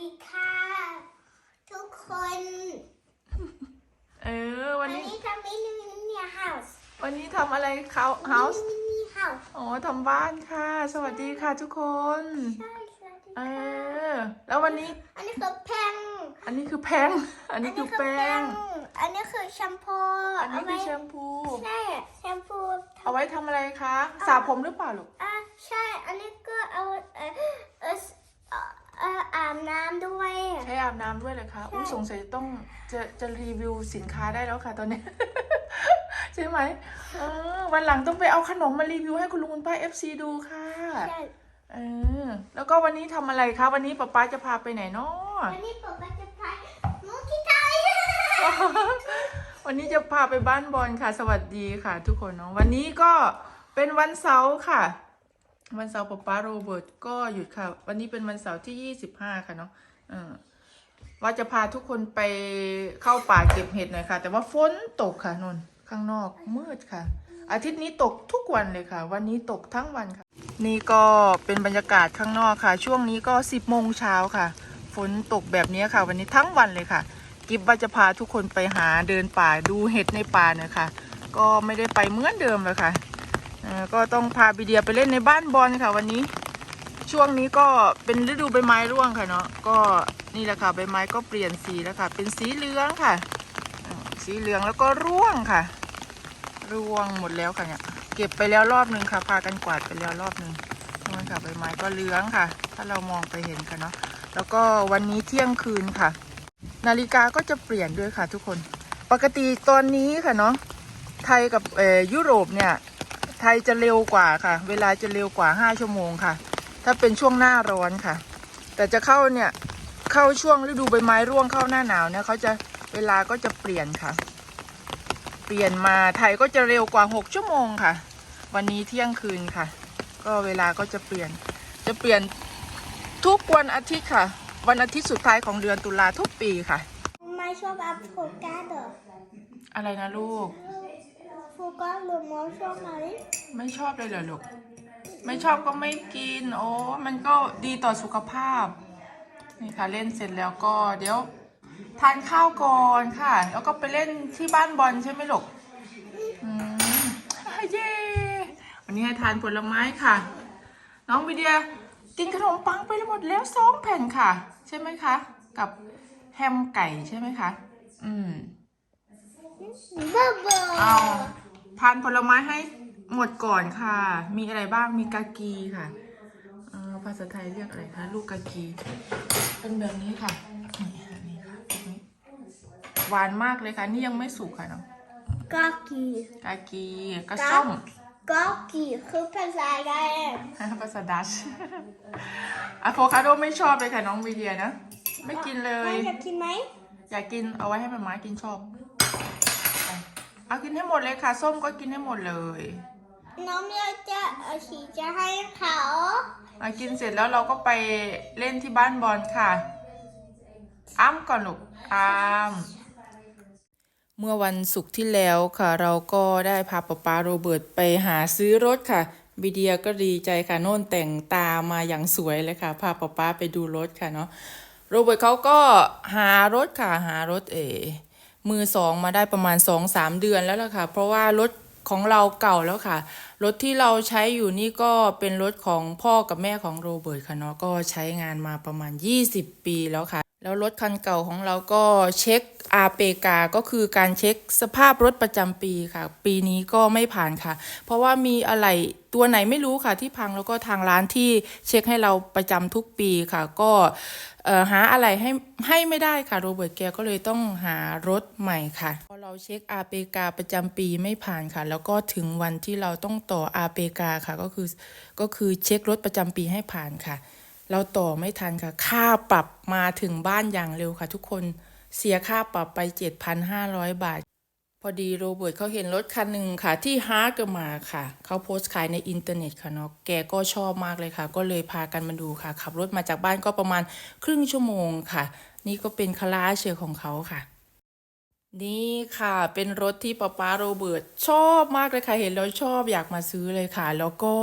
ดีค่ะ ทุกคน เออ วันอันนี้นี้ทำมินิมินิเฮาส์วันนี้ทำอะไรเขาเฮาส์มินิเฮาส์อ๋อทำบ้านค่ะ สวัสดีค่ะทุกคน ใช่สวัสดีเอค่ะอ แล้ววันนี้อันนี้คือแพงอันนี้คือแป้ง อันนี้คือแป้ง อันนี้คือแชมพูอันนี้คือแชเาไว้มพู ใช่แชมพูเอาไว้ทำอะไรคะสระผมหรือเปล่าลูก อะใช่ อันนี้ก็เอาเออเออ เอ่อเอ่ออาบน้ำด้วย ใช้อาบน้ำด้วยเลยคะอุ้ยสงสัยต้องจะจะรีวิวสินค้าได้แล้วค่ะ ตอนนี้ ใช่ไหมเออวันหลังต้องไปเอาขนมมารีวิวให้คุณลุงคุณป้า FC ดูค่ะใช่เออแล้วก็วันนี้ทำอะไรคะวันนี้ป๊าป๊าจะพาไปไหนเนาะวันนี้ป๊าป๊าจะพามุกิไทยวันนี้จะพาไปบ้านบอลค่ะ สวัสดีค่ะ ทุกคนเนาะวันนี้ก็เป็นวันเสาร์ค่ะ วันเสาร์ป๊าป๊าโรเบิร์ตก็หยุดค่ะ วันนี้เป็นวันเสาร์ที่25ค่ะเนาะว่าจะพาทุกคนไปเข้าป่าเก็บเห็ดหน่อยค่ะ แต่ว่าฝนตกค่ะนนข้างนอกมืดค่ะ อาทิตย์นี้ตกทุกวันเลยค่ะ วันนี้ตกทั้งวันค่ะ นี่ก็เป็นบรรยากาศข้างนอกค่ะ ช่วงนี้ก็10โมงเช้าค่ะ ฝนตกแบบนี้ค่ะ วันนี้ทั้งวันเลยค่ะ กิฟว่าจะพาทุกคนไปหาเดินป่าดูเห็ดในป่าเนี่ยค่ะ ก็ไม่ได้ไปเหมือนเดิมเลยค่ะ ก็ต้องพาบีเดียไปเล่นในบ้านบอลค่ะวันนี้ ช่วงนี้ก็เป็นฤดูใบไม้ร่วงค่ะเนาะก็นี่แหละค่ะใบไม้ก็เปลี่ยนสีแล้วค่ะ เป็นสีเหลืองค่ะ สีเหลืองแล้วก็ร่วงค่ะ ร่วงหมดแล้วค่ะเนี่ยเก็บไปแล้วรอบนึงค่ะ พากันกวาดไปแล้วรอบนึงนั่นค่ะใบไม้ก็เหลืองค่ะ ถ้าเรามองไปเห็นค่ะเนาะแล้วก็วันนี้เที่ยงคืนค่ะ นาฬิกาก็จะเปลี่ยนด้วยค่ะ ทุกคน ปกติตอนนี้ค่ะเนาะไทยกับยุโรปเนี่ย ไทยจะเร็วกว่าค่ะ เวลาจะเร็วกว่า5ชั่วโมงค่ะ ถ้าเป็นช่วงหน้าร้อนค่ะ แต่จะเข้าเนี่ยเข้าช่วงฤดูใบไม้ร่วงเข้าหน้าหนาวเนี่ยเขาจะเวลาก็จะเปลี่ยนค่ะ เปลี่ยนมาไทยก็จะเร็วกว่า6ชั่วโมงค่ะ วันนี้เที่ยงคืนค่ะ ก็เวลาก็จะเปลี่ยน จะเปลี่ยนทุกวันอาทิตย์ค่ะ วันอาทิตย์สุดท้ายของเดือนตุลาทุกปีค่ะ ไม่ชอบอัพโฟกัสเหรออะไรนะลูก โฟกัสหรือมอชอบไหมไม่ชอบเลยเหรอลูก ไม่ชอบก็ไม่กิน โอ้ มันก็ดีต่อสุขภาพ นี่ค่ะเล่นเสร็จแล้วก็เดี๋ยวทานข้าวก่อนค่ะ แล้วก็ไปเล่นที่บ้านบอลใช่ไหมลูกอืมเย้วันนี้ให้ทานผลไม้ค่ะ น้องวิเดียกินขนมปังไปหมดแล้วสองแผ่นค่ะ ใช่ไหมคะ กับแฮมไก่ใช่ไหมคะ อืมบ้าบอเอา ทานผลไม้ให้หมดก่อนค่ะ มีอะไรบ้างมีกากีค่ะเอ่อภาษาไทยเรียกอะไรคะลูกกากีเป็นแบบนี้ค่ะนี่อันนี้ค่ะนี่หวานมากเลยค่ะ นี่ยังไม่สุกค่ะน้องกอกีกากีก็ส้มกอกีคือภาษาอะไรภาษาดัชอะโวคาโดไม่ชอบเลยค่ะน้องวีเดียนะ ไม่กินเลยแม่จะกินไหมอยากกินเอาไว้ให้มาม่ากินชอบ เอากินให้หมดเลยค่ะ ส้มก็กินให้หมดเลย น้องอยากจะเอาฉีจะให้เขามากินเสร็จแล้วเราก็ไปเล่นที่บ้านบอลค่ะ อ้ำก่อนลูกอ้ำเมื่อวันศุกร์ที่แล้วค่ะ เราก็ได้พาป๊าป๊าโรเบิร์ตไปหาซื้อรถค่ะบีเดียก็ดีใจค่ะโน่นแต่งตามาอย่างสวยเลยค่ะ พาป๊าป๊าไปดูรถค่ะเนาะโรเบิร์ตเขาก็หารถค่ะหารถเออ มือสองมาได้ประมาณสองสามเดือนแล้วล่ะค่ะ เพราะว่ารถของเราเก่าแล้วค่ะ รถที่เราใช้อยู่นี่ก็เป็นรถของพ่อกับแม่ของโรเบิร์ตค่ะเนาะก็ใช้งานมาประมาณ 20 ปีแล้วค่ะ แล้วรถคันเก่าของเราก็เช็คอาเปกาก็คือการเช็คสภาพรถประจำปีค่ะ ปีนี้ก็ไม่ผ่านค่ะ เพราะว่ามีอะไรตัวไหนไม่รู้ค่ะที่พังแล้วก็ทางร้านที่เช็คให้เราประจำทุกปีค่ะ ก็เอ่อหาอะไรให้ให้ไม่ได้ค่ะโรเบิร์ตแกก็เลยต้องหารถใหม่ค่ะ พอเราเช็คอาเปกาประจำปีไม่ผ่านค่ะ แล้วก็ถึงวันที่เราต้องต่ออาเปกาค่ะก็คือก็คือเช็ครถประจำปีให้ผ่านค่ะ เราต่อไม่ทันค่ะ ค่าปรับมาถึงบ้านอย่างเร็วค่ะ ทุกคนเสียค่าปรับไป 7,500 บาท พอดีโรเบิร์ตเขาเห็นรถคันหนึ่งค่ะ ที่ฮาร์กมาค่ะ เขาโพสต์ขายในอินเทอร์เน็ตค่ะเนาะแกก็ชอบมากเลยค่ะ ก็เลยพากันมาดูค่ะ ขับรถมาจากบ้านก็ประมาณครึ่งชั่วโมงค่ะ นี่ก็เป็นคาราเชอร์ของเขาค่ะ นี่ค่ะ เป็นรถที่ป๊าป๊าโรเบิร์ตชอบมากเลยค่ะ เห็นแล้วชอบอยากมาซื้อเลยค่ะ แล้วก็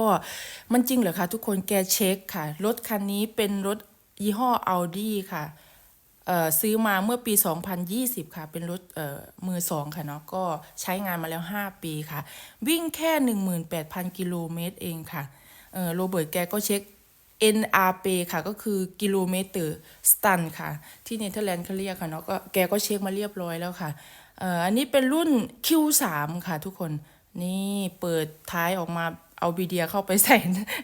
มันจริงเหรอคะทุกคนแกเช็คค่ะ รถคันนี้เป็นรถยี่ห้อ Audi ค่ะเออซื้อมาเมื่อปี 2020 ค่ะ เป็นรถเอ่อมือสองค่ะเนาะ ก็ใช้งานมาแล้ว 5 ปีค่ะ วิ่งแค่ 18,000 กิโลเมตรเองค่ะเออโรเบิร์ตแกก็เช็ค NRP ค่ะก็คือกิโลเมตรสตันค่ะ ที่เนเธอร์แลนด์เขาเรียกค่ะเนาะก็แกก็เช็คมาเรียบร้อยแล้วค่ะเอ่ออันนี้เป็นรุ่น Q3 ค่ะทุกคนนี่เปิดท้ายออกมาเอาบีเดียเข้าไปใส่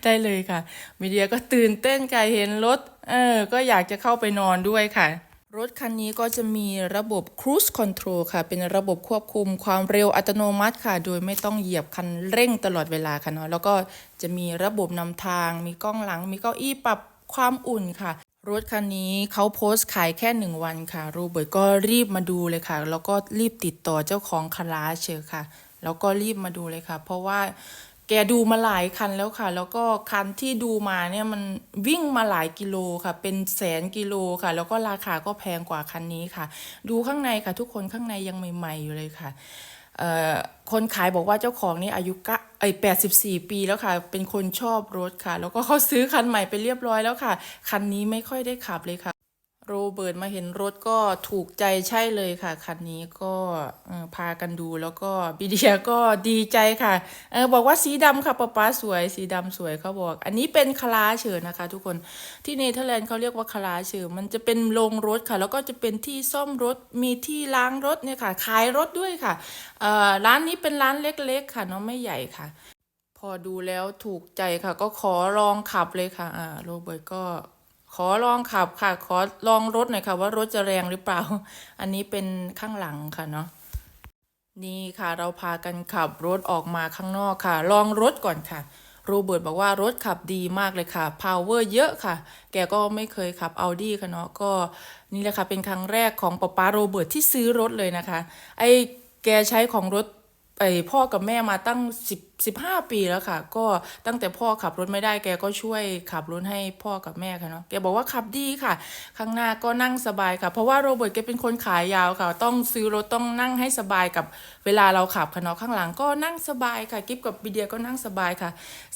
ได้เลยค่ะบีเดียก็ตื่นเต้นค่ะเห็นรถเออก็อยากจะเข้าไปนอนด้วยค่ะ รถคันนี้ก็จะมีระบบ Cruise Control ค่ะ เป็นระบบควบคุมความเร็วอัตโนมัติค่ะ โดยไม่ต้องเหยียบคันเร่งตลอดเวลาค่ะเนาะ แล้วก็จะมีระบบนำทาง มีกล้องหลัง มีเก้าอี้ปรับความอุ่นค่ะ รถคันนี้เขาโพสต์ขายแค่หนึ่งวันค่ะ โรเบิร์ตก็รีบมาดูเลยค่ะ แล้วก็รีบติดต่อเจ้าของคาราเชอค่ะ แล้วก็รีบมาดูเลยค่ะ เพราะว่า แกดูมาหลายคันแล้วค่ะ แล้วก็คันที่ดูมาเนี่ยมันวิ่งมาหลายกิโลค่ะ เป็นแสนกิโลค่ะ แล้วก็ราคาก็แพงกว่าคันนี้ค่ะ ดูข้างในค่ะ ทุกคนข้างในยังใหม่ๆอยู่เลยค่ะคนขายบอกว่าเจ้าของนี่อายุกะไอแปดสิบสี่ปีแล้วค่ะ เป็นคนชอบรถค่ะ แล้วก็เขาซื้อคันใหม่ไปเรียบร้อยแล้วค่ะ คันนี้ไม่ค่อยได้ขับเลยค่ะ โรเบิร์ตมาเห็นรถก็ถูกใจใช่เลยค่ะ คันนี้ก็พากันดูแล้วก็บิเดียก็ดีใจค่ะออบอกว่าสีดำค่ะป๊าป๊าสวย สีดำสวยเขาบอก อันนี้เป็นคลาเชอร์นะคะ ทุกคนที่เนเธอร์แลนด์เขาเรียกว่าคลาเชอร์มันจะเป็นโรงรถค่ะ แล้วก็จะเป็นที่ซ่อมรถมีที่ล้างรถเนี่ยค่ะขายรถด้วยค่ะร้านนี้เป็นร้านเล็กๆ ค่ะเนาะไม่ใหญ่ค่ะพอดูแล้วถูกใจค่ะ ก็ขอลองขับเลยค่ะอ่าโรเบิร์ตก็ ขอลองขับค่ะ ขอลองรถหน่อยค่ะว่ารถจะแรงหรือเปล่า อันนี้เป็นข้างหลังค่ะเนาะนี่ค่ะเราพากันขับรถออกมาข้างนอกค่ะ ลองรถก่อนค่ะโรเบิร์ตบอกว่ารถขับดีมากเลยค่ะ power เยอะค่ะ แกก็ไม่เคยขับ Audi ค่ะเนาะก็นี่แหละค่ะเป็นครั้งแรกของป๊าป๊าโรเบิร์ตที่ซื้อรถเลยนะคะ ไอแกใช้ของรถ ไอพ่อกับแม่มาตั้งสิบสิบห้าปีแล้วค่ะ ก็ตั้งแต่พ่อขับรถไม่ได้แกก็ช่วยขับรถให้พ่อกับแม่ค่ะเนาะแกบอกว่าขับดีค่ะ ข้างหน้าก็นั่งสบายค่ะ เพราะว่าโรเบิร์ตแกเป็นคนขายยาวค่ะ ต้องซื้อรถต้องนั่งให้สบายกับเวลาเราขับค่ะเนาะข้างหลังก็นั่งสบายค่ะกิฟกับบีเดียก็นั่งสบายค่ะ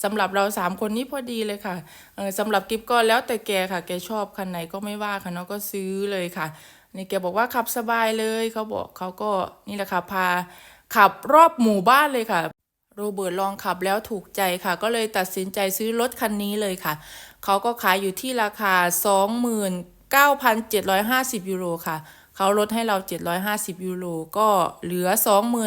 สำหรับเราสามคนนี้พอดีเลยค่ะเออสำหรับกิฟก็แล้วแต่แกค่ะแกชอบคันไหนก็ไม่ว่าค่ะเนาะก็ซื้อเลยค่ะนี่แกบอกว่าขับสบายเลยเขาบอกเขาก็นี่แหละค่ะพา ขับรอบหมู่บ้านเลยค่ะ โรเบิร์ตลองขับแล้วถูกใจค่ะ ก็เลยตัดสินใจซื้อรถคันนี้เลยค่ะ เขาก็ขายอยู่ที่ราคา 29,750 ยูโรค่ะเขาลดให้เรา 750 ยูโร ก็เหลือ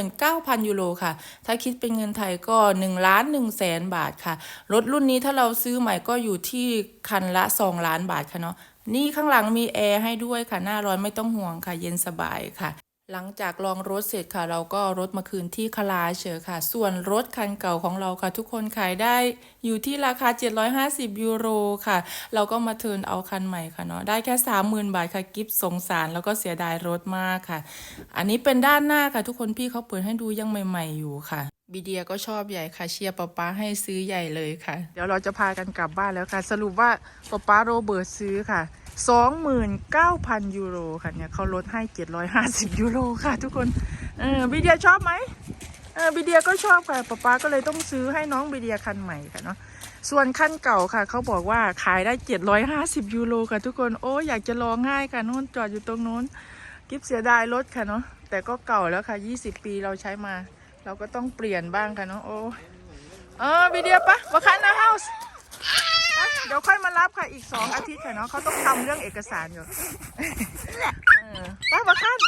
29,000 ยูโรค่ะ ถ้าคิดเป็นเงินไทยก็1ล้าน1แสนบาทค่ะ รถรุ่นนี้ถ้าเราซื้อใหม่ก็อยู่ที่คันละ 2 ล้านบาทค่ะเนาะ นี่ข้างหลังมีแอร์ให้ด้วยค่ะ หน้าร้อนไม่ต้องห่วงค่ะ เย็นสบายค่ะ หลังจากลองรถเสร็จค่ะ เราก็รถมาคืนที่คลาเชอค่ะ ส่วนรถคันเก่าของเราค่ะ ทุกคนขายได้อยู่ที่ราคา 750 ยูโรค่ะ เราก็มาเทินเอาคันใหม่ค่ะเนาะได้แค่ 30,000 บาทค่ะกิฟสงสารแล้วก็เสียดายรถมากค่ะ อันนี้เป็นด้านหน้าค่ะ ทุกคนพี่เขาเปิดให้ดูยังใหม่ ๆอยู่ค่ะบีเดียก็ชอบใหญ่ค่ะเชียร์ป๊าป๊าให้ซื้อใหญ่เลยค่ะ เดี๋ยวเราจะพากันกลับบ้านแล้วค่ะ สรุปว่าป๊าป๊าโรเบิร์ตซื้อค่ะ 29,000 ยูโรค่ะเนี่ยเขาลดให้ 750 ยูโรค่ะ ทุกคน เออบีเดียชอบไหมเออบีเดียก็ชอบค่ะป๊าป๊าก็เลยต้องซื้อให้น้องบีเดียคันใหม่ค่ะเนาะส่วนคันเก่าค่ะ เขาบอกว่าขายได้ 750 ยูโรค่ะทุกคนโอ้อยากจะลองง่ายค่ะนู่นจอดอยู่ตรงนู้นกิฟเสียดายรถค่ะเนาะแต่ก็เก่าแล้วค่ะ 20 ปีเราใช้มา เราก็ต้องเปลี่ยนบ้างค่ะเนาะโอ้เออบีเดียปะวาคันนะเฮาส์ เดี๋ยวค่อยมารับค่ะอีกสองอาทิตย์ค่ะเนาะเขาต้องทำเรื่องเอกสารอยู่เออไปมาขั้น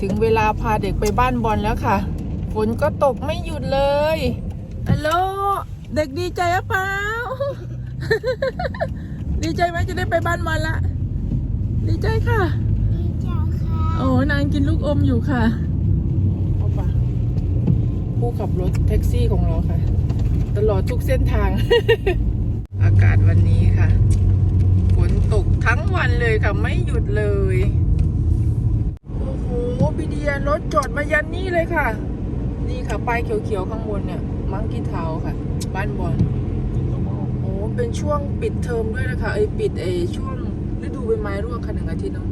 ถึงเวลาพาเด็กไปบ้านบอลแล้วค่ะ ฝนก็ตกไม่หยุดเลยฮัลโหลเด็กดีใจหรือเปล่า ดีใจไหมจะได้ไปบ้านบอลละ ดีใจค่ะ ดีจ้าค่ะโอ้นางกินลูกอมอยู่ค่ะเอาปะผู้ขับรถแท็กซี่ของเราค่ะ ตลอดทุกเส้นทาง อากาศวันนี้ค่ะ ฝนตกทั้งวันเลยค่ะ ไม่หยุดเลย โอ้โหบีเดียรถจอดมายันนี่เลยค่ะ นี่ค่ะป้ายเขียวๆข้างบนเนี่ย มังกี้เทาค่ะ บ้านบอลโอ้เป็นช่วงปิดเทอมด้วยนะคะไอยปิดไอช่วงฤดูใบไม้ร่วงค่ะหนึ่งอาทิตย์เนาะ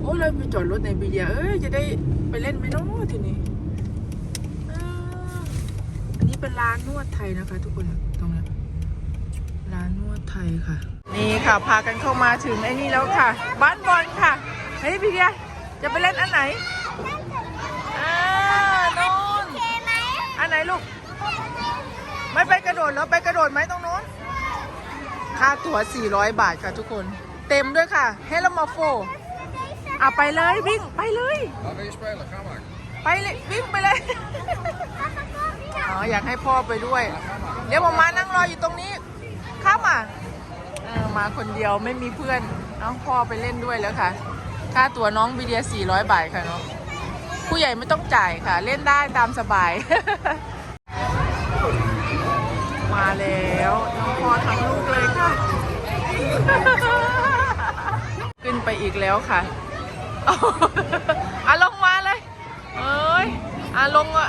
โอ้เราไปจอดรถในบีเดียเอ้ยจะได้ไปเล่นไหมเนาะทีนี้อ่อันนี้เป็นร้านนวดไทยนะคะ ทุกคนตรงนี้ ร้านนวดไทยค่ะ นี่ค่ะ พากันเข้ามาถึงไอ้นี่แล้วค่ะ บ้านบอลค่ะ เฮ้ยพี่เดียจะไปเล่นอันไหนอ่าโน่นอันไหนลูก ไม่ไปกระโดดแล้วไปกระโดดไหมตรงโน้น ค่าตั๋ว 400 บาทค่ะทุกคน เต็มด้วยค่ะ เฮลมาโฟอะไปเลยวิ่งไปเลยไปเลยวิ่งไปเลย อ๋ออยากให้พ่อไปด้วย เดี๋ยวผมมานั่งรออยู่ตรงนี้ ข้ามาเออมาคนเดียวไม่มีเพื่อนน้องพ่อไปเล่นด้วยแล้วค่ะ ค่าตัวน้องบีเดีย400บาทค่ะเนาะผู้ใหญ่ไม่ต้องจ่ายค่ะ เล่นได้ตามสบาย มาแล้วน้องพ่อทั้งลูกเลยค่ะ ขึ้นไปอีกแล้วค่ะอะลงมาเลย เอ้ยอะลงอะ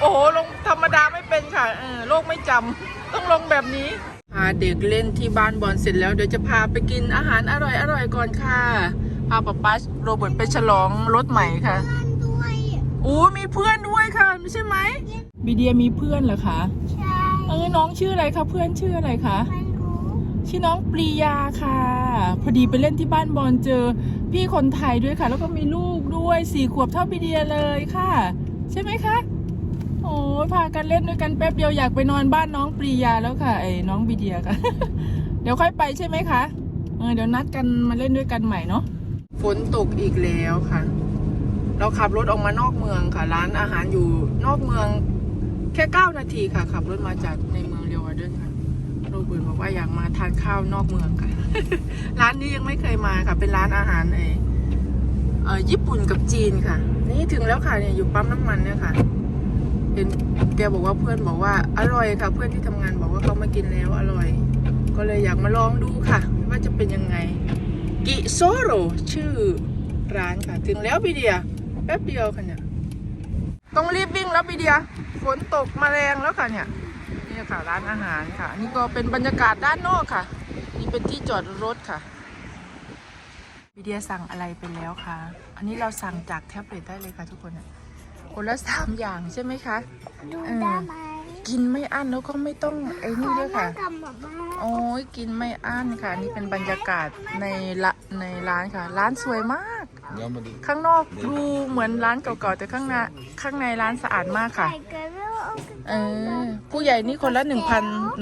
โอ้โหลงธรรมดาไม่เป็นค่ะเออโลกไม่จำต้องลงแบบนี้ พาเด็กเล่นที่บ้านบอลเสร็จแล้วเดี๋ยวจะพาไปกินอาหารอร่อยอร่อยๆก่อนค่ะ พาป๊าป๊าโรเบิร์ตไปฉลองรถใหม่ค่ะเพื่อนด้วยอู้มีเพื่อนด้วยค่ะไม่ใช่ไหมบีเดียมีเพื่อนเหรอคะใช่เออน้องชื่ออะไรคะเพื่อนชื่ออะไรคะไม่รู้ชื่อน้องปรียาค่ะ พอดีไปเล่นที่บ้านบอลเจอพี่คนไทยด้วยค่ะ แล้วก็มีลูกด้วยสี่ขวบเท่าบีเดียเลยค่ะ ใช่ไหมคะโอ้ย พากันเล่นด้วยกันแป๊บเดียวอยากไปนอนบ้านน้องปรียาแล้วค่ะไอ้น้องบีเดียค่ะ เดี๋ยวค่อยไปใช่ไหมคะเออเดี๋ยวนัดกันมาเล่นด้วยกันใหม่เนาะฝนตกอีกแล้วค่ะ เราขับรถออกมานอกเมืองค่ะ ร้านอาหารอยู่นอกเมือง แค่เก้านาทีค่ะ ขับรถมาจากในเมืองเรียวาเดินค่ะโรเบิร์ตบอกว่าอยากมาทานข้าวนอกเมืองค่ะ ร้านนี้ยังไม่เคยมาค่ะ เป็นร้านอาหารเออเออญี่ปุ่นกับจีนค่ะ นี่ถึงแล้วค่ะเนี่ยอยู่ปั๊มน้ำมันเนี่ยค่ะ เห็นแกบอกว่าเพื่อนบอกว่าอร่อยค่ะ เพื่อนที่ทำงานบอกว่าเขามากินแล้วอร่อย ก็เลยอยากมาลองดูค่ะ ว่าจะเป็นยังไง กิโซโรชื่อร้านค่ะ ถึงแล้วพี่เดียแป๊บเดียวค่ะเนี่ยต้องรีบวิ่งแล้วพี่เดียฝนตกมาแรงแล้วค่ะเนี่ยนี่ค่ะร้านอาหารค่ะ นี่ก็เป็นบรรยากาศด้านนอกค่ะ นี่เป็นที่จอดรถค่ะวิเดียสั่งอะไรไปแล้วคะอันนี้เราสั่งจากแท็บเล็ตได้เลยค่ะทุกคนเนี่ย คนละสามอย่างใช่ไหมคะ ดูเออได้ไหมกินไม่อั้นแล้วก็ไม่ต้องไอ้นี่ด้วยค่ะขอนั่งกับหมาม่าโอ้ยกินไม่อั้นค่ะ นี่เป็นบรรยากาศในละในร้านค่ะ ร้านสวยมาก Jammer die. ข้างนอกดูเหมือนร้านเก่าๆแต่ข้างในข้างในร้านสะอาดมากค่ะใส่เกลือเอากระเออผู้ใหญ่นี่คนละ 1,000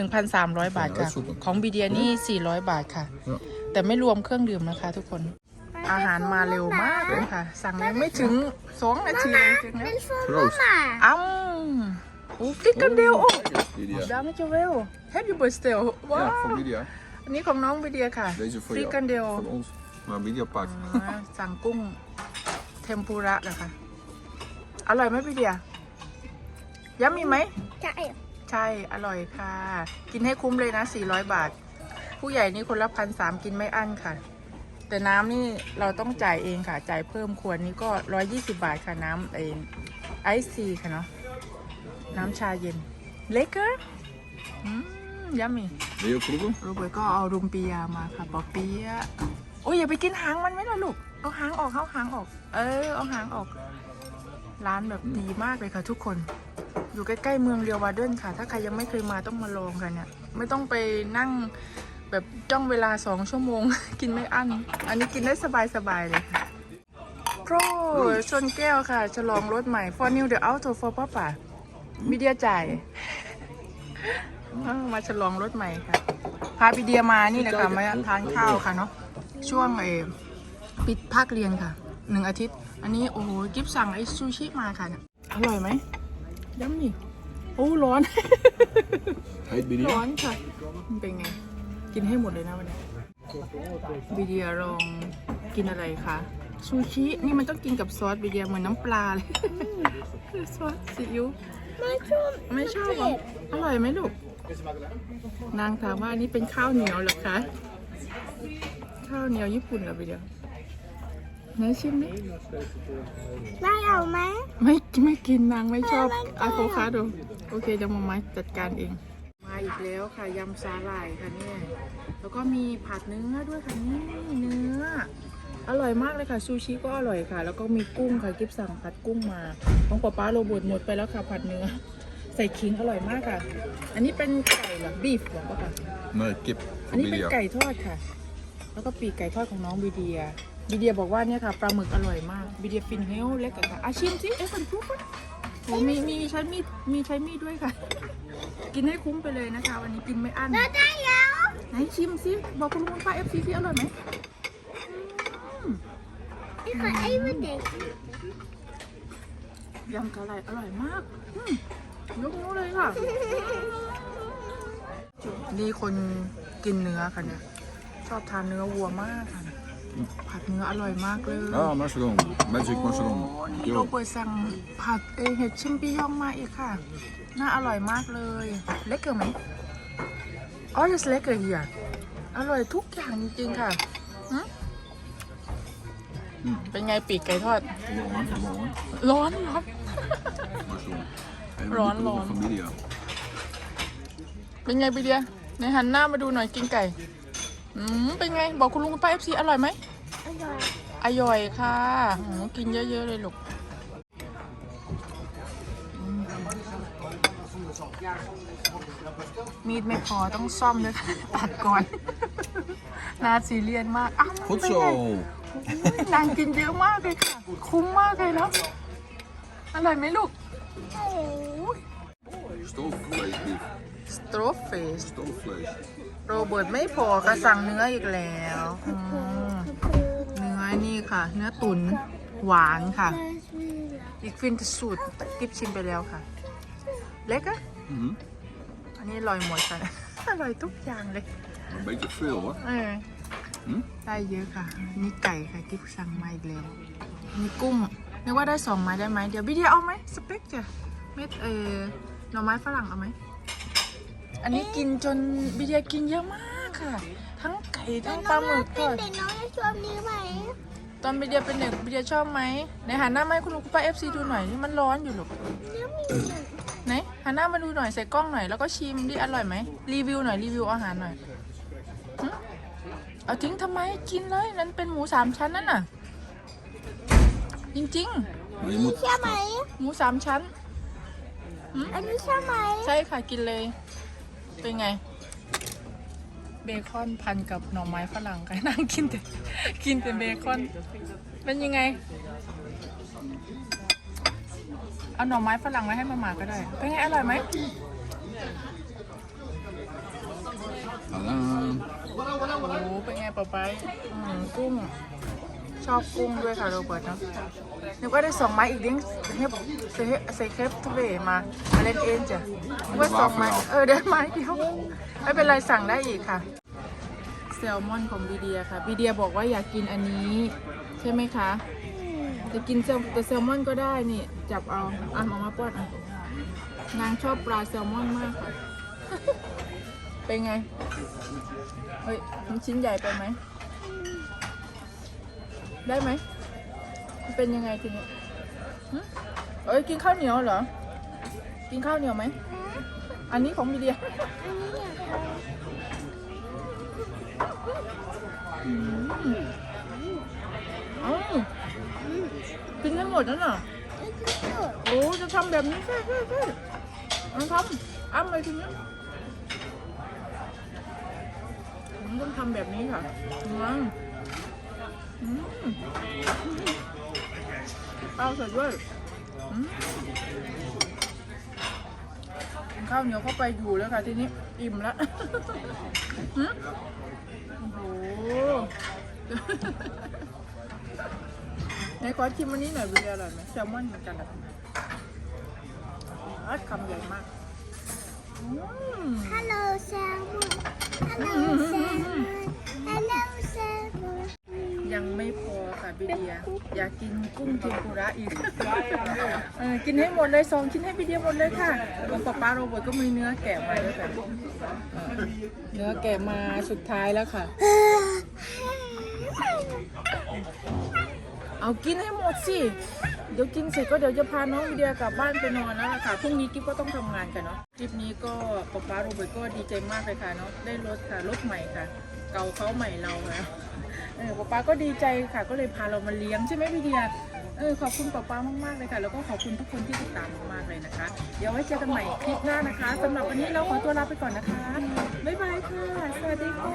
1,300 บาทค่ะ Ja, super. ของบีเดียนี่ 400 บาทค่ะ Ja. แต่ไม่รวมเครื่องดื่มนะคะทุกคน อาหารมาเร็วมากเลยค่ะ สั่งยังไม่ถึง2นาทีเลยถึงแล้วเป็นฟูมา Proost. ม่าอ้ำโอ้ฟิกกันเดียวโอ้ Lydia. ดังจะเวลแฮปปี้เบิร์ดเซลว้า Ja, ว van Lydia. อันนี้ของน้องบีเดียค่ะ Deze voor ฟิก jou. กันเดียว Van ons. Maar Lydia pakt. สั่งกุ้งเทมปุระนะคะ อร่อยไหมบีเดียย้ำมีไหม ใช่ใช่ อร่อยค่ะ กินให้คุ้มเลยนะ 400 บาท ผู้ใหญ่นี่คนละพันสามกินไม่อั้นค่ะ แต่น้ำนี่เราต้องจ่ายเองค่ะ จ่ายเพิ่มขวดนี้ก็120บาทค่ะน้ำไอไอซีค่ะเนาะ น้ำชาเย็น เลกเกอร์อืมยัมมี่ Wil je proeven? โรเบิร์ตก็เอารุมปียามาค่ะปอเปียะโอ้ยอย่าไปกินหางมันไหมล่ะลูก เอาหางออกเอาหางออก เออ เอาหางออก ร้านแบบดีมากเลยค่ะทุกคน อยู่ใกล้ๆเมืองเรียววาเดนค่ะ ถ้าใครยังไม่เคยมาต้องมาลองกันเนี่ย ไม่ต้องไปนั่ง แบบจ้องเวลาสองชั่วโมง กินไม่อั้น อันนี้กินได้สบายๆเลยค่ะโปรชนแก้วค่ะ ฉลองรถใหม่ for new the auto for ป้าป่ามีเดียจ่ายเออมาฉลองรถใหม่ค่ะ พาปีเดียมานี่แหละค่ะมาทานข้าวค่ะเนาะช่วงเออปิดภาคเรียนค่ะหนึ่งอาทิตย์ อันนี้โอ้โหกิฟสั่งไอซูชิมาค่ะเนี่ยอร่อยไหมย้ำนี่โอ้ร้อน Heet Lydia. ร้อนค่ะมันเป็นไง กินให้หมดเลยนะวันนี้บีเดียลองกินอะไรคะซูชินี่มันต้องกินกับซอสบีเดียเหมือนน้ำปลาเลยซอสซีอิ๊วไม่ชอบไม่ชอบเหรออร่อยไหมลูกนางถามว่าอันนี้เป็นข้าวเหนียวเหรอคะข้าวเหนียวญี่ปุ่นเหรอบีเดียไหนชิมดิได้เอาไหมไม่ไม่กินนางไม่ชอบไม่ไม่อะโวคาโดโอเคเดี๋ยวมามาจัดการเองมา อีกแล้วค่ะยำสาหร่ายค่ะเนี่ยแล้วก็มีผัดเนื้อด้วยค่ะนี่เนื้อ อร่อยมากเลยค่ะซูชิก็อร่อยค่ะ แล้วก็มีกุ้งค่ะกิฟสั่งผัดกุ้งมาของป๊าป๊าโรเบิร์ตหมดไปแล้วค่ะผัดเนื้อแส่ขิงอร่อยมากค่ะ อันนี้เป็นไก่เหรอบีฟเหรอปะคะ Nee, kip. อันนี้เป็น Familia. ไก่ทอดค่ะ แล้วก็ปีกไก่ทอดของน้องบีเดียบีเดียบอกว่าเนี่ยค่ะปลาหมึกอร่อยมากบีเดียฟินเฮลเล็กกับค่ะอาชิมสิเอ๊ะเป็นพรุ๊ปะ โอ้มีมีใช้มีดมีใช้มีดด้วยค่ะ กินให้คุ้มไปเลยนะคะ วันนี้กินไม่อั้น เราได้แล้วไหนชิมสิบอกคุณลุงป้าเอฟซีที่อร่อยไหมอืมนี่คือไอ้วันเด็กยำกะไหล่อร่อยมากอืมยกนิ้วเลยค่ะ นี่คนกินเนื้อค่ะเนี่ย ชอบทานเนื้อวัวมากค่ะ ผัดเนื้ออร่อยมากเลย Ah, mushroom. Magic โอ้ mushroom. นี่โร Yo. เบิร์ตสั่งผัดเอยเห็ดชิมปิยองมาอีกค่ะ น่าอร่อยมากเลย เล็กเกินไหมอ๋อ just เล็กเกินเฮียอร่อยทุกอย่างจริงๆค่ะหึ Mm. เป็นไงปีกไก่ทอด Gewoon, gewoon. ร้อนร้อน Mushroom. En we Ron, moeten ook Ron. een Familia. เป็นไงปีเดียในหันหน้ามาดูหน่อยกินไก่ อืมเป็นไง บอกคุณลุงคุณป้าเอฟซีอร่อยไหมอร่อยอร่อยค่ะอืมกินเยอะๆเลยลูกอืมมีดไม่พอต้องซ่อมด้วยค่ะตัดก่อน นาซีเรียนมากอ้าว Goed เป็นไง zo. อุ๊ยนางกินเยอะมากเลยค่ะ คุ้มมากเลยเนาะอร่อยไหมลูก โอ้ย Stoofvlees, lief. สโตรเฟส Stoofvlees. โรเบิร์ตไม่พอก็สั่งเนื้ออีกแล้วอืมเนื้อนี่ค่ะ เนื้อตุ๋นหวานค่ะ อีกฟินสูตรกิฟชิมไปแล้วค่ะ เล็กอะ Mhm. อันนี้อร่อยหมดค่ะ อร่อยทุกอย่างเลย Een beetje veel hoor. เออ Hm? ได้เยอะค่ะ นี่ไก่ค่ะกิฟสั่งมาอีกแล้วนี่กุ้งนึกว่าได้สองไม้ได้ไหมเดี๋ยวบิเดียเอาไหมสเปกจ้ะเม็ดเออหน่อไม้ฝรั่งเอาไหม อันนี้กินจนบิเดียกินเยอะมากค่ะ ทั้งไก่ทั้งปลาหมึกเป็ก็นเด็กน้องจะชอบนี้ไหมตอนบิเดียเป็นเด็กบิเดียชอบไหมไหนหันหน้ามาให้คุณลุงคุณป้าเอฟซีดูหน่อยนี่มันร้อนอยู่หรอกไหนหันหน้ามาดูหน่อยใส่กล้องหน่อยแล้วก็ชิมดิอร่อยไหมรีวิวหน่อยรีวิวอาหารหน่อยหึเอาทิ้งทำไมกินเลยนั่นเป็นหมูสามชั้นนั่นน่ะ จริง Maar je moet ใช่ไหมๆหมูสามชั้นอันนี้ใช่ไหมใช่ค่ะกินเลย เป็นไง เบคอนพันกับหน่อไม้ฝรั่งค่ะนั่งกินแต่กินแต่เบคอน เป็นยังไง เอาหน่อไม้ฝรั่งไว้ให้มาหมาก็ได้ เป็นไงอร่อยไหม Tada. โอ้เป็นไงป๊าป๊าอืมกุ้งช อบกุ้งด้วยค่ะโรเบิร์ตเนาะนึกว่าได้สองไม้อีกเด้งเฮฟเซเซเคฟทเวมามาเล่นเองจ้ะนึกว่าสองไม้เออได้ไม้เดียวไม่เป็นไรสั่งได้อีกค่ะแซลมอนของบีเดียค่ะบีเดียบอกว่าอยากกินอันนี้ ใช่ไหมคะจะกินแซลแต่แซลมอนก็ได้นี่ จับเอาอะมามาป้อนอะนางชอบปลาแซลมอนมากค่ะ เป็นไง เฮ้ย มันชิ้นใหญ่ไปไหม ได้ไหมมันเป็นยังไงทีนี้หึเอ้ยกินข้าวเหนียวเหรอ กินข้าวเหนียวไหม อันนี้ของมีเดียอันนี้เอ้ากินให้หมดนั่นน่ะโอ้จะทำแบบนี้ใช่ใช่ใช่เอาทำอ้ำเลยทีนี้ผมต้องทำแบบนี้ค่ะว้าวอืม เอาใส่ด้วยอืมกินข้าวเหนียวเข้าไปอยู่แล้วค่ะทีนี้อิ่มแล้วหืมโอ้โหในขอชิมอันนี้หน่อยวิเดียอร่อยไหมแซลมอนเหมือนกันนะอัดคำใหญ่มากอืมฮัลโหลแซลมอนฮัลโหลแซลมอนฮัลโหลแซลมอน ยังไม่พอค่ะบิเดีย อยากกินกุ้งเทมปุระอีกเออกินให้หมดเลยสองชิ้นให้บิเดียหมดเลยค่ะของป๊าป๊าโรเบิร์ตก็มีเนื้อแกะมาด้วยค่ะเนื้อแกะมาสุดท้ายแล้วค่ะ เอากินให้หมดสิ เดี๋ยวกินเสร็จก็เดี๋ยวจะพาน้องวิเดียกลับบ้านไปนอนแล้วล่ะค่ะพรุ่งนี้กิ๊บก็ต้องทำงานกันเนาะคลิปนี้ก็ป๊าป๊าโรเบิร์ตก็ดีใจมากเลยค่ะเนาะได้รถค่ะรถใหม่ค่ะ เก่าเขาใหม่เราค่ะเออป๊าป๊าก็ดีใจค่ะ ก็เลยพาเรามาเลี้ยงใช่ไหมพี่เดียเอเออขอบคุณป๊าป๊ามากๆเลยค่ะ แล้วก็ขอบคุณทุกคนที่ติดตามมากๆเลยนะคะ เดี๋ยวไว้เจอกันใหม่คลิปหน้านะคะสำหรับวันนี้เราขอตัวลาไปก่อนนะคะบ๊ายบายค่ะสวัสดีค่ะ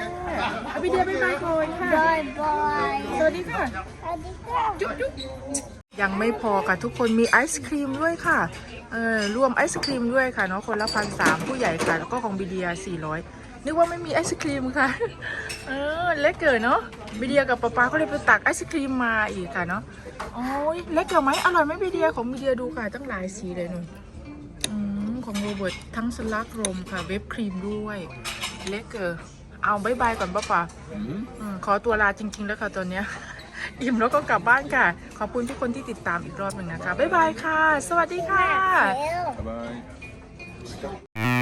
อภิเดียบ๊ายบายก่อนค่ะบายบายสวัสดีค่ะสวัสดีค่ะจุ๊บจุ๊บยังไม่พอค่ะทุกคนมีไอศครีมด้วยค่ะเออรวมไอศครีมด้วยค่ะเนาะคนละพันสามผู้ใหญ่ค่ะ แล้วก็ของบีเดียสี่ร้อย นึกว่าไม่มีไอศครีมค่ะ เออเล็กเกินเนาะบีเดียกับป๊าป๊าก็เลยไปตักไอศครีมมาอีกค่ะเนาะโอ้ยเล็กเกินไหมอร่อยไหมบีเดียของบีเดียดูค่ะตั้งหลายสีเลยนุ่นอืมของโรเบิร์ตทั้งสลักรมค่ะเวปครีมด้วย เล็กเกินเอาบายบายก่อนป้าป๋า Mm. อืมขอตัวลาจริง ๆ แล้วค่ะตอนเนี้ยอิ่มแล้วก็กลับบ้านค่ะ ขอบคุณทุกคนที่ติดตามอีกรอบหนึ่งนะคะ บ๊ายบายค่ะ สวัสดีค่ะเร็ว Bye bye.